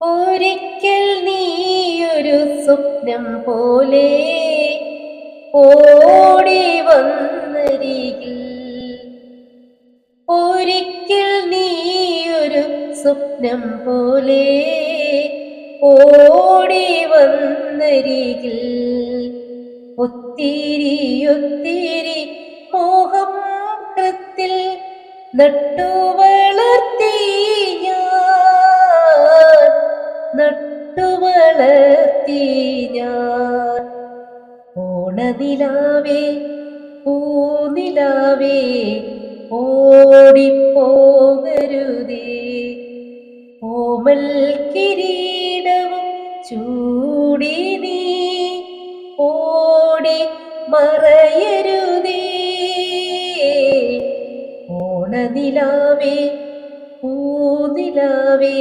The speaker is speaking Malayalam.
ഒരിക്കൽ നീയൊരു സ്വപ്നം പോലെ ഓടി വന്നരികിൽ. ഒരിക്കൽ നീയൊരു സ്വപ്നം പോലെ ഓടി വന്നരികിൽ. ഒത്തിരി ഒത്തിരി മോഹം കൃത്തിൽ നട്ടു വളർത്തി നട്ടു ഞാൻ. ഓണനിലാവേ പൂനിലാവേ ഓടിപ്പോകരുതേ. ഓമൽ കിരീടവും ചൂടി നീ ഓടി മറയരുതേ. ഓണനിലാവേ പൂനിലാവേ